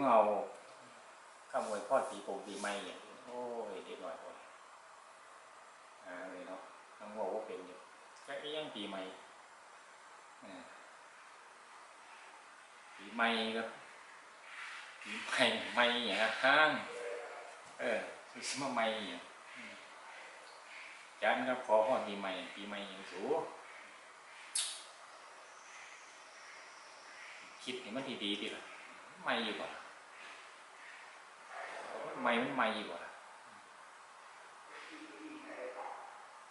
มาเอาข้ามวยพ่อดปีโป่งปีใหม่เนี่ยโอ้ยเด็กหน่อยโอ้ยอ่าเลยเนาะน้องบอกว่าเป็นอยู่แค่ยังปีใหม่ปีใหม่ครับปีใหม่ใหม่อย่างนั้นห้างเออคือสมาใหม่อย่างจานครับขอพรปีใหม่ปีใหม่อย่างสูคิดให้มันดีๆดีละใหม่อยู่กว่า ใหม่มันใหม่อยู่กว่า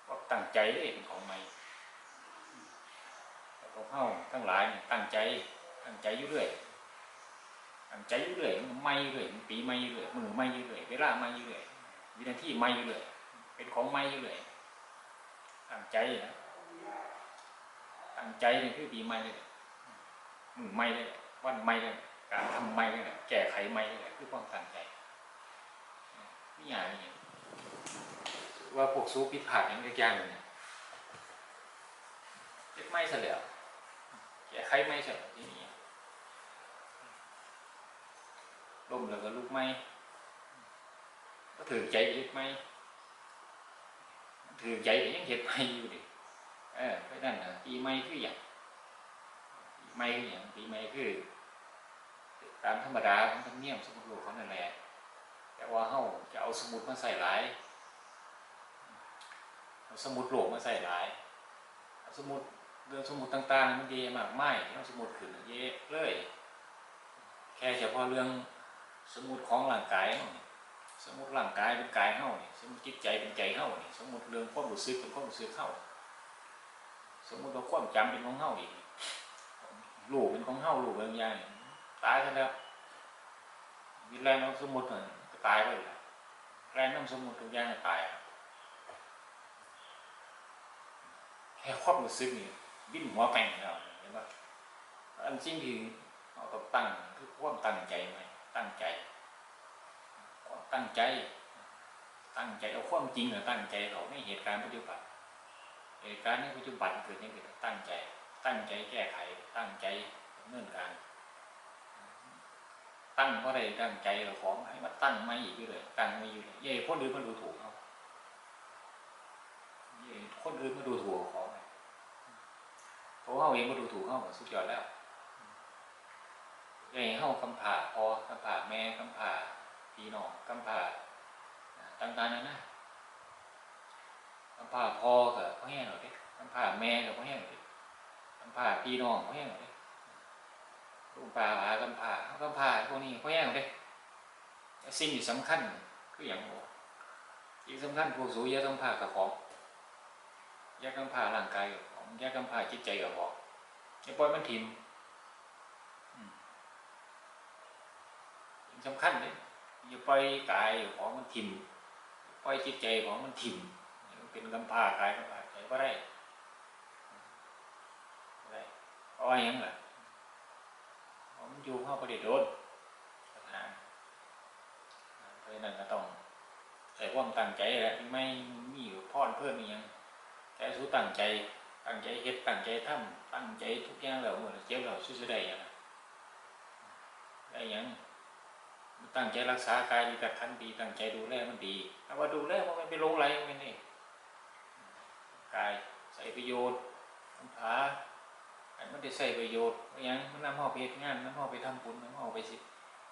ก็ตั้งใจเลยเป็นของใหม่แต่ของเฮาทั้งหลายตั้งใจ ตั้งใจอยู่เรื่อยตั้งใจอยู่เรื่อยมันใหม่ยู่เรื่อยปีใหม่ยู่เรื่อยมือใหม่ยู่เรื่อยเวลาใหม่ยู่เรื่อยวินาทีใหม่ยู่เรื่อยเป็นของใหม่ยู่เรื่อยตั้งใจนะตั้งใจนี่คือปีใหม่เลยมือไม่เลยวันไม่เลยการทำไม่เลยแก้ไขไม่เลยคือความตั้งใจ นี่อย่างนี้ว่าพวกสู้ผิดพลาดอย่างยากๆเลยเนี่ยเจ็บไม่เสร็จแล้วแก้ไขไม่เสร็จแล้วที่นี่ล้มแล้วก็ลุกไม่ก็ถือใจเห็ดไม่ถือใจก็ยังเห็ดไม่อยู่ดิเออเพราะนั่นนะปีไม่คืออย่างปีใหม่คืออย่างปีใหม่คือ ตามธรรมดาของธรรมเนียมสมุดโลกเขานั่นแหละ แต่ว่าเฮาจะเอาสมุดมาใส่หลายเอาสมุดโลกมาใส่หลายเอาสมุดเรื่องสมุดต่างๆมันเยอะมากไม่เอาสมุดขึ้นเยอะเลย แค่เฉพาะเรื่องสมุดของร่างกายสมุดร่างกายเป็นกายเฮานี่สมุดจิตใจเป็นใจเฮานี่สมุดเรื่องความรู้สึกเป็นความรู้สึกเฮาสมุดว่าความจำเป็นของเฮาอีกลูกเป็นของเฮาลูกเป็นอย่างตายกันแล้วมีแรงน้ำสมุดน่ะก็ ตายไปแล้วแรงน้ำสมุดทุกอย่างตายแค่ความรู้สึกนี่วิ่นหัวแป่งแล้วเห็นปะอันจริงที่เราต้องตั้งคือความตั้งใจไหมตั้งใจความตั้งใจ ตั้งใจเอาความจริงหรือตั้งใจเราไม่เหตุการณ์ปัจจุบันเหตุการณ์ในปัจจุบันเกิดนี่คือตั้งใจ ตั้งใจแก้ไข ตั้งใจดำเนินการ ตั้งเพราะใดตั้งใจเราของให้มาตั้งไม่อีกอยู่เลยตั้งไม่อยู่เลยเย่คนอื่นมาดูถูกเขาเย่คนอื่นมาดูถูกเขาเพราะเขาเองมาดูถูกเขาสุดยอดแล้วเย่เข้ากำผ่าพอกำผ่าแม่กำผ่าพี่น้องกำผ่าต่างๆนั่นนะกำผ่าพ่อกับพ่อแห้งหน่อยดิกำผ่าแม่กับพ่อแห้งหน่อยดิกำพร้าพี่น้องเขาแห้งเลยลู กปลาหากำพร้าเขากำพาพวกนี้เขาแห้งเลยสิ่งที่สำคัญคืออย่างโอีกสำคัญพวกสูงแยกกำพากับของแยกกำพาร่างกายกับของแยกกำพาจิตใจกับของอย่าปล่อยมันทิมสำคัญเลยอย่าปล่อยกายของมันทิมย่าปล่อยจิตใจของมันทิมเป็นกำพากายกำพร้าใจก็ได้ได้เพราะว่าหยังล่ะเพราะมัน อยู่เข้าประเดี๋ยวโดนปัญหาเพราะฉะนั้นก็ต้องใส่ความตั้งใจแหละไม่มีอยู่พรเพิ่มอีกยังแต่สู้ตั้งใจตั้งใจเฮ็ดตั้งใจทำตั้งใจทุกอย่างแล้วหมดเจ็บแล้วสู้ๆได้หยังได้ยังตั้งใจรักษากายดีกับทันดีตั้งใจดูแลมันดีถ้าว่าดูแลมันไม่ไปลงไหลมันนี่กายใส่ประโยชน์คำถา มันได้ใช้ประโยชน์ยังมันนำเฮาไปงานนำเฮาไปทำบุญนำเฮาไปสิ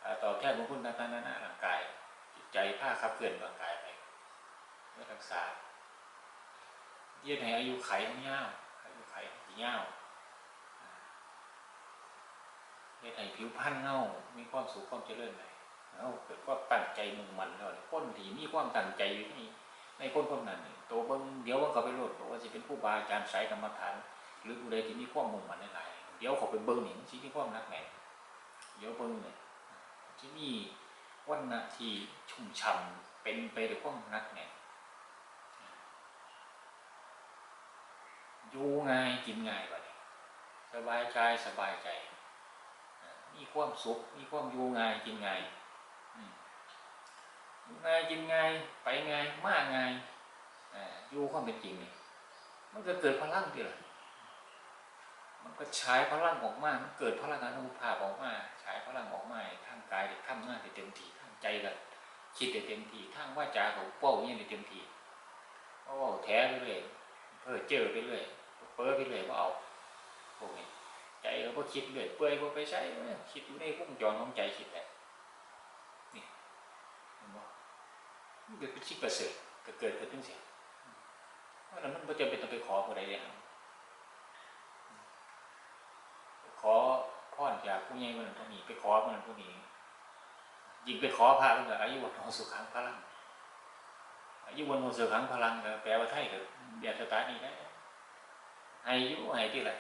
อ่าตอบแทนบุญคุณต่างๆนานาร่างกาย จิตใจผ้าขับเคลื่อนร่างกายไปเพื่อรักษาเยืดให้อายุไขมันยาวอายุไขมันยาวอ่าเฮ็ดให้ผิวพรรณเฮามีความสุขความเจริญไปเฮาเกิดความตั้งใจมุ่งมั่นแล้วนี่คนที่มีความตั้งใจอยู่ในในคนคนนั้นนี่โตเบิ่งเดี๋ยวมันก็ไปโลดบอกว่าสิเป็นครูบาอาจารย์สายกรรมฐาน หรือผู้ใดที่มีความมุ่งมั่นในหลายเดี๋ยวเขาไปเบิ้งนี่มันสิมีความนักแน่เดี๋ยวเบิ้งเนี่ยที่มีวันนาทีชุ่มฉ่ำเป็นไปด้วยความนักแน่อยู่ง่ายกินง่ายกว่านี้สบายใจสบายใจ มีความสุขมีความอยู่ง่ายกินง่ายอยู่ง่ายกินง่ายไปง่ายมากง่ายอยู่ความเป็นจริงนี่มันก็เกิดพลังที่ละมัน ก็ใช้พลังออกมามันเกิดพลังอนุภาพออกมาใช้พลังออกมาทางกายได้ทำงานได้เต็มที่ทางใจก็คิดได้เต็มที่ทางวาจาเขาเป้าเนี่ยได้เต็มที่เพราะว่าแท้ไปเรื่อยเพ้อเจอไปเรื่อยเพ้อไปเรื่อยว่าเอาพวกนี้ใจเขาก็คิดเรื่อยเปื่อยก็ไปใช้คิดอยู่ในวงจรของใจคิดแหละนี่เห็นบ่มันเกิดเป็นชิกประเสริฐก็เกิดเกิดขึ้นเสียเพราะนั้นมันจำเป็นต้องไปขอผู้ใดเลยครับ ขอพร จากผู้ใหญ่คนนั้นคนนี้ไปขอคนนั้นคนนี้ยิ่งไปขอพระมันก็อายุวันโนสุขังพลังอายุวันโนสุขังพลังก็แปลว่าไทยก็เดียดสตาร์นี่นะให้อายุให้ที่ไร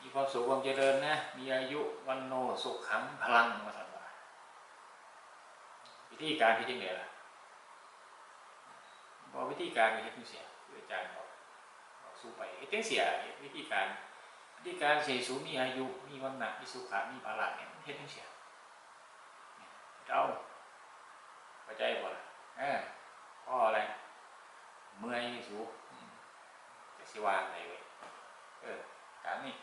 มีความสุขความเจริญนะมีอายุวันโนสุขังพลังมาสั่งว่าวิธีการที่จะเหนือล่ะบอกวิธีการไปเฮ็ดจั่งเสียอาจารย์บอกบอกสู้ไปเฮ็นเสียวิธีการ ที่การเสียสูมีอายุ มีวันหนักมีสุขามีภาระเนี่ยเฮ็ดจังเสียเจ้าเข้าใจบ่ล่ะเออพ่ออะไร เมื่อยสูจะสิวางอะไรเว้ยเออตามนี้